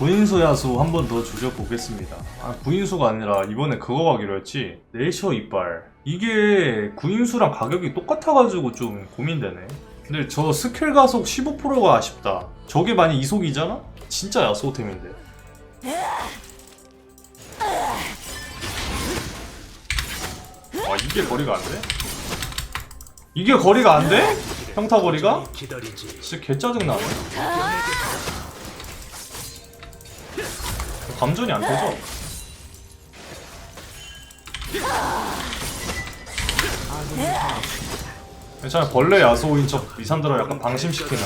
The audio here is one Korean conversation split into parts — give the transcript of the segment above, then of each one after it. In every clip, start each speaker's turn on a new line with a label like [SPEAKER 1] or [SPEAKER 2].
[SPEAKER 1] 구인수 야수 한 번더 조져보겠습니다. 아, 구인수가 아니라 이번에 그거 가기로 했지. 내셔 이빨. 이게 구인수랑 가격이 똑같아가지고 좀 고민되네. 근데 저 스킬 가속 15%가 아쉽다. 저게 만약 이속이잖아? 진짜 야수호템인데. 아 이게 거리가 안 돼? 이게 거리가 안 돼? 평타 거리가? 진짜 개 짜증나네. 감전이 안 되죠? 괜찮아 벌레 야소인 척 리산드라 약간 방심시키는.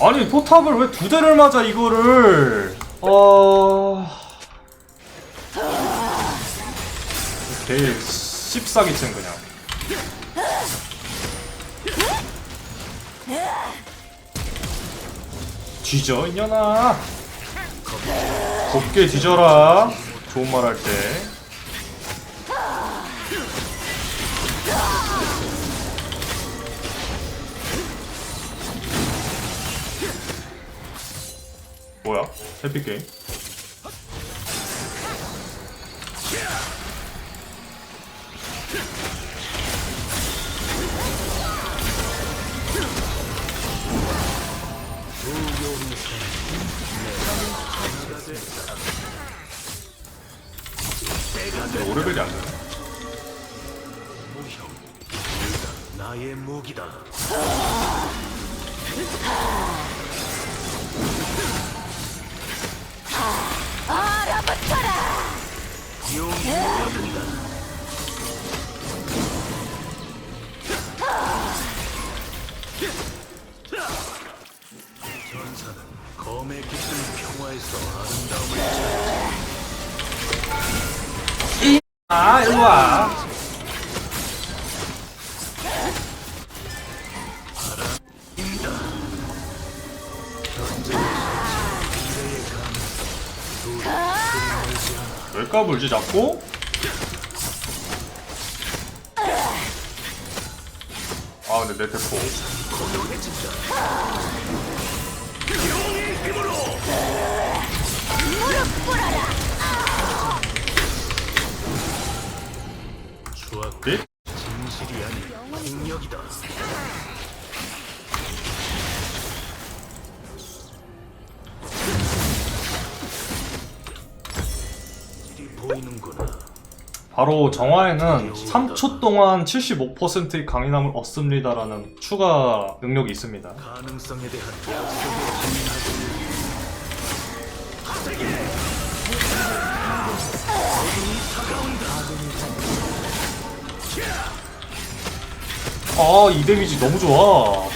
[SPEAKER 1] 아니 포탑을 왜 두 대를 맞아 이거를? 어... 개 씹싸기층 그냥 뒤져 이년아 곱게 뒤져라 좋은 말 할 때 뭐야? 해피게임? 왜 오레벨이 안?
[SPEAKER 2] 무형. 나의 무기다. 용이 모여든다. 전사는
[SPEAKER 1] 왜 물지 잡고? 아 근데 내 대포
[SPEAKER 2] 보이는구나.
[SPEAKER 1] 바로 정화에는 3초 동안 75%의 강인함을 얻습니다라는 추가 능력이 있습니다
[SPEAKER 2] 가능성에 대한
[SPEAKER 1] 아 이 데미지 너무 좋아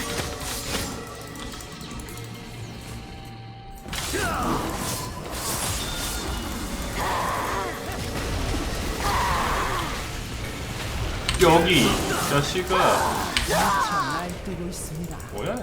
[SPEAKER 1] 자식아. 뭐야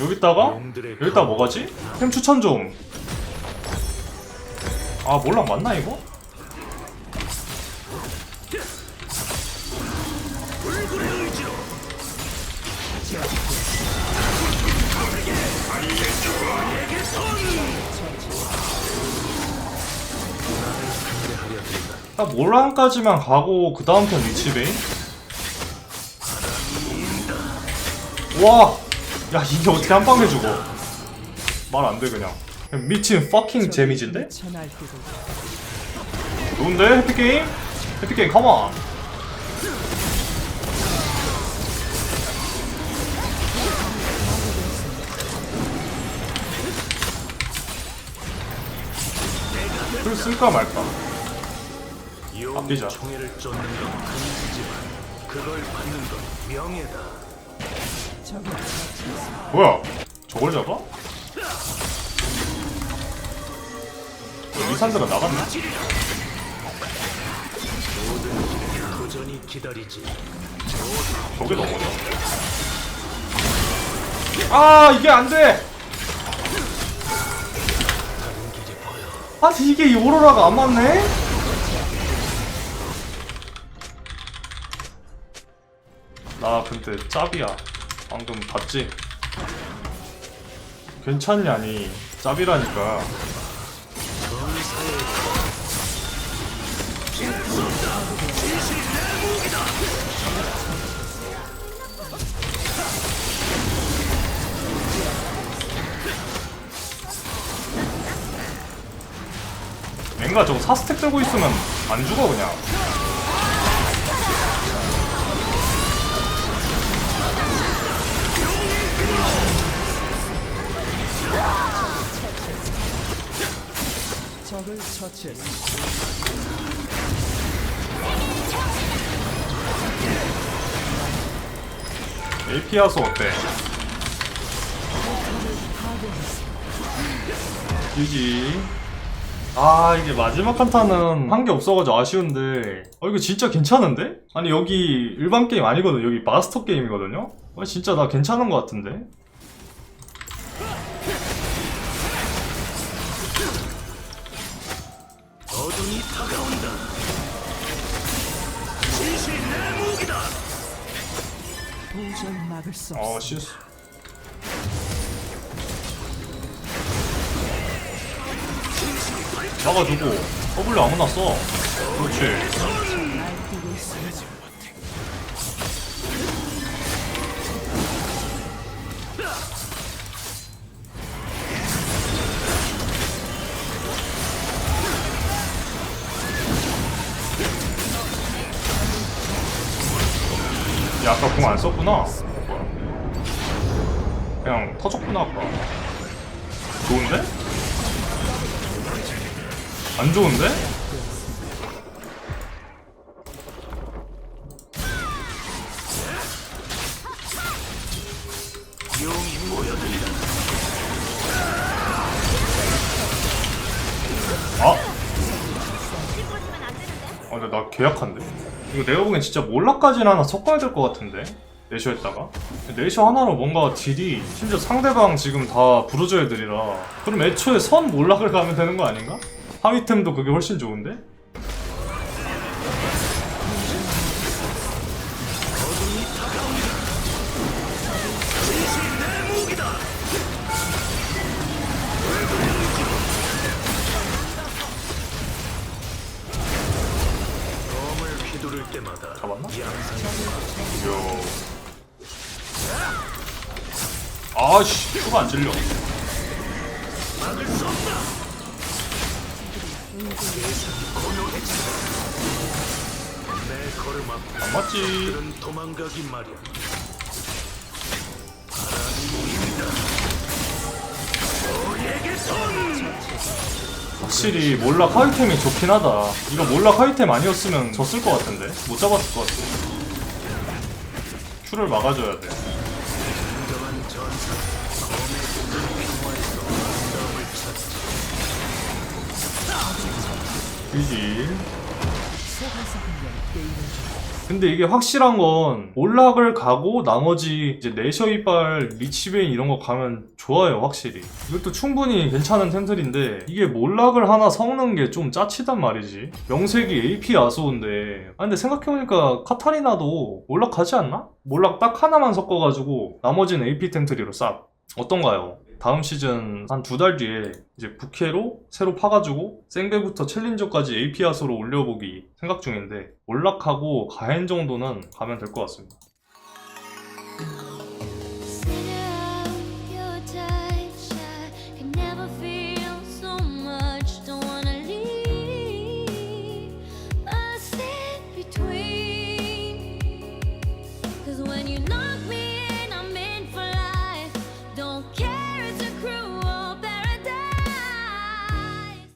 [SPEAKER 1] 여기다가 여기다 뭐 가지? 템 추천 좀. 아 몰랑 맞나 이거? 나 몰랑까지만 가고 그 다음 편 위치베인? 와! 야 이게 어떻게 한 방에 죽어 말 안 돼 그냥 미친 퍼킹 재미진데? 좋은데 해피게임? 해피게임 컴온 풀 쓸까 말까
[SPEAKER 2] 용
[SPEAKER 1] 아끼자.
[SPEAKER 2] 총애를 쫓는 건 금지지만 그걸 받는 건 명예다.
[SPEAKER 1] 뭐야 저걸 잡아? 리산드라 나갔나?
[SPEAKER 2] 도전이 기다리지.
[SPEAKER 1] 저게 넘어져? 아 이게 안돼!
[SPEAKER 2] 길이 보여.
[SPEAKER 1] 아니 이게 이 오로라가 안 맞네? 나 근데 짭이야 방금 봤지? 괜찮냐니 짭이라니까 랭가 저거 사스택 들고 있으면 안 죽어 그냥
[SPEAKER 3] 적을.
[SPEAKER 1] AP 야수 어때? 유지 아 이게 마지막 한타는 한 게 없어가지고 아쉬운데 어 이거 진짜 괜찮은데? 아니 여기 일반 게임 아니거든 여기 마스터 게임이거든요? 어 진짜 나 괜찮은 것 같은데?
[SPEAKER 2] 어둠이 다가온다. 진실 내 무기다.
[SPEAKER 3] 도저히 막을 수
[SPEAKER 1] 어. 실수 막아주고 W 아무나 써 그렇지 아까 공 안 썼구나. 그냥 터졌구나 아까 좋은데? 안 좋은데? 아! 아 근데 나 계약한데? 이거 내가 보기엔 진짜 몰라까지는 하나 섞어야 될 것 같은데 내셔했다가 내셔 하나로 뭔가 딜이 심지어 상대방 지금 다 부르저 애들이라 그럼 애초에 선 몰락을 가면 되는 거 아닌가? 하위템도 그게 훨씬 좋은데? 잡았나? 요. 아씨, 추가 안 찔려. 안 맞지.
[SPEAKER 2] 도망가기 손.
[SPEAKER 1] 확실히 몰락 하위템이 좋긴 하다. 이거 몰락 하위템 아니었으면 졌을 것 같은데? 못 잡았을 것 같아. 큐를 막아줘야 돼.
[SPEAKER 2] 진정한 전사.
[SPEAKER 3] 좀
[SPEAKER 1] 근데 이게 확실한 건 몰락을 가고 나머지 이제 내셔 이빨, 리치베인 이런 거 가면 좋아요 확실히. 이것도 충분히 괜찮은 템들인데 이게 몰락을 하나 섞는 게 좀 짜치단 말이지. 명색이 AP 아소인데. 아 근데 생각해보니까 카타리나도 몰락 가지 않나? 몰락 딱 하나만 섞어가지고 나머지는 AP 템트리로 싹 어떤가요? 다음 시즌 한 두 달 뒤에 이제 부캐로 새로 파가지고 생배부터 챌린저까지 AP 아소로 올려보기 생각 중인데 몰락하고 가엔 정도는 가면 될 것 같습니다.